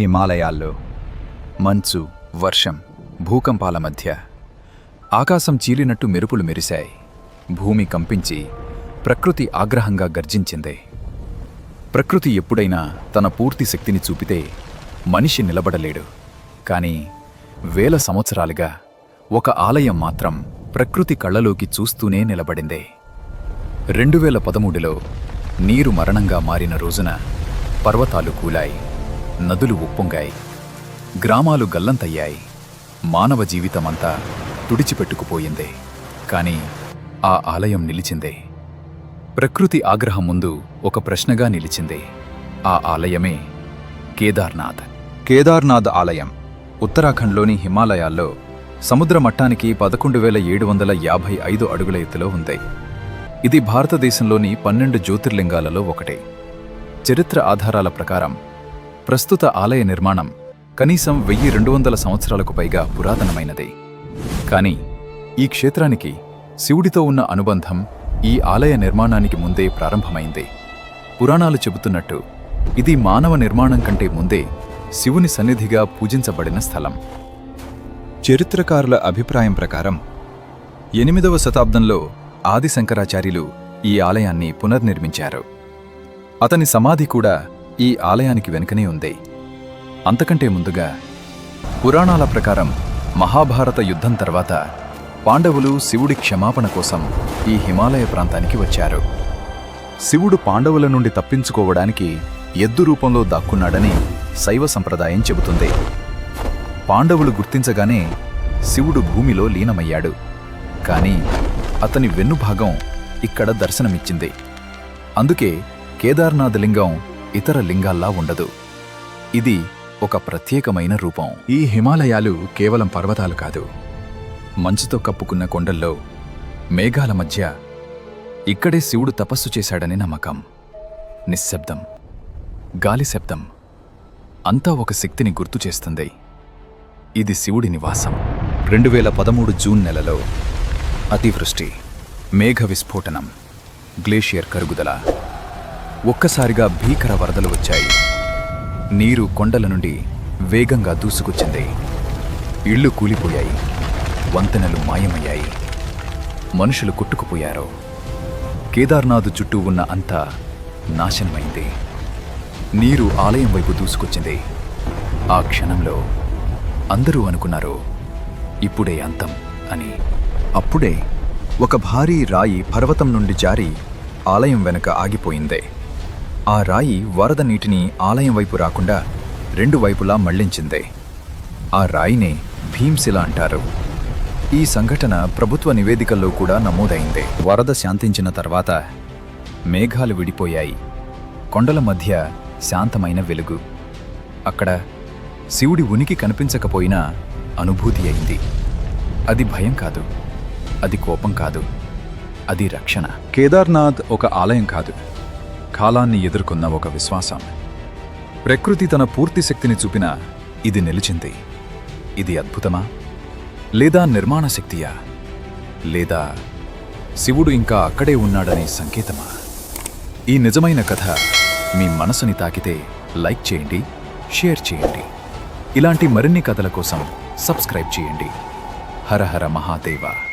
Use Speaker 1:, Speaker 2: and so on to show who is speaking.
Speaker 1: హిమాలయాల్లో మంచు వర్షం భూకంపాల మధ్య ఆకాశం చీలినట్టు మెరుపులు మెరిశాయి. భూమి కంపించి ప్రకృతి ఆగ్రహంగా గర్జించింది. ప్రకృతి ఎప్పుడైనా తన పూర్తి శక్తిని చూపితే మనిషి నిలబడలేడు. కానీ వేల సంవత్సరాలుగా ఒక ఆలయం మాత్రం ప్రకృతి కళ్ళలోకి చూస్తూనే నిలబడింది. రెండు వేల పదమూడులో నీరు మరణంగా మారిన రోజున పర్వతాలు కూలాయి. నదులు ఉప్పొంగాయి. గ్రామాలు గల్లంతయ్యాయి. మానవ జీవితమంతా తుడిచిపెట్టుకుపోయిందే. కాని ఆ ఆలయం నిలిచిందే. ప్రకృతి ఆగ్రహం ముందు ఒక ప్రశ్నగా నిలిచిందే. ఆ ఆలయమే కేదార్నాథ్. కేదార్నాథ్ ఆలయం. ఉత్తరాఖండ్లోని హిమాలయాల్లో సముద్ర మట్టానికి పదకొండు వేల ఏడు వందల యాభై ఐదు అడుగుల ఎత్తులో ఉంది. ఇది భారతదేశంలోని పన్నెండు జ్యోతిర్లింగాలలో ఒకటి. చరిత్ర ఆధారాల ప్రకారం ప్రస్తుత ఆలయ నిర్మాణం కనీసం వెయ్యి రెండు వందల సంవత్సరాలకు పైగా పురాతనమైనది. కానీ ఈ క్షేత్రానికి శివుడితో ఉన్న అనుబంధం ఈ ఆలయ నిర్మాణానికి ముందే ప్రారంభమైంది. పురాణాలు చెబుతున్నట్టు ఇది మానవ నిర్మాణం కంటే ముందే శివుని సన్నిధిగా పూజించబడిన స్థలం. చరిత్రకారుల అభిప్రాయం ప్రకారం ఎనిమిదవ శతాబ్దంలో ఆది శంకరాచార్యులు ఈ ఆలయాన్ని పునర్నిర్మించారు. అతని సమాధి కూడా ఈ ఆలయానికి వెనుకనే ఉంది. అంతకంటే ముందుగా పురాణాల ప్రకారం మహాభారత యుద్ధం తర్వాత పాండవులు శివుడి క్షమాపణ కోసం ఈ హిమాలయ ప్రాంతానికి వచ్చారు. శివుడు పాండవుల నుండి తప్పించుకోవడానికి ఎద్దు రూపంలో దాక్కున్నాడని శైవ సంప్రదాయం చెబుతుంది. పాండవులు గుర్తించగానే శివుడు భూమిలో లీనమయ్యాడు. కాని అతని వెన్నుభాగం ఇక్కడ దర్శనమిచ్చింది. అందుకే కేదార్నాథ్ లింగం ఇతర లింగాల్లా ఉండదు. ఇది ఒక ప్రత్యేకమైన రూపం. ఈ హిమాలయాలు కేవలం పర్వతాలు కాదు. మంచుతో కప్పుకున్న కొండల్లో మేఘాల మధ్య ఇక్కడే శివుడు తపస్సు చేశాడని నమ్మకం. నిశ్శబ్దం. గాలి శబ్దం. అంతా ఒక శక్తిని గుర్తు చేస్తుంది. ఇది శివుడి నివాసం. రెండు వేల పదమూడు జూన్ నెలలో అతివృష్టి మేఘ విస్ఫోటనం గ్లేషియర్ కరుగుదల. ఒక్కసారిగా భీకర వరదలు వచ్చాయి. నీరు కొండల నుండి వేగంగా దూసుకొచ్చింది. ఇళ్ళు కూలిపోయాయి. వంతెనలు మాయమయ్యాయి. మనుషులు కొట్టుకుపోయారు. కేదార్నాథ్ చుట్టూ ఉన్న అంతా నాశనమైంది. నీరు ఆలయం వైపు దూసుకొచ్చింది. ఆ క్షణంలో అందరూ అనుకున్నారు ఇప్పుడే అంతం అని. అప్పుడే ఒక భారీ రాయి పర్వతం నుండి జారి ఆలయం వెనక ఆగిపోయిందే. ఆ రాయి వరద నీటిని ఆలయం వైపు రాకుండా రెండు వైపులా మళ్ళించింది. ఆ రాయినే భీమ్శిల అంటారు. ఈ సంఘటన ప్రభుత్వ నివేదికల్లో కూడా నమోదైంది. వరద శాంతించిన తర్వాత మేఘాలు విడిపోయాయి. కొండల మధ్య శాంతమైన వెలుగు. అక్కడ శివుడి ఉనికి కనిపించకపోయినా అనుభూతి అయింది. అది భయం కాదు. అది కోపం కాదు. అది రక్షణ. కేదార్నాథ్ ఒక ఆలయం కాదు. కాలాన్ని ఎదుర్కొన్న ఒక విశ్వాసం ప్రకృతి తన పూర్తి శక్తిని చూపిన ఇది నిలిచింది. ఇది అద్భుతమా? లేదా నిర్మాణ శక్తియా? లేదా శివుడు ఇంకా అక్కడే ఉన్నాడనే సంకేతమా? ఈ నిజమైన కథ మీ మనసుని తాకితే లైక్ చేయండి షేర్ చేయండి. ఇలాంటి మరిన్ని కథల కోసం సబ్స్క్రైబ్ చేయండి. హర హర మహాదేవ.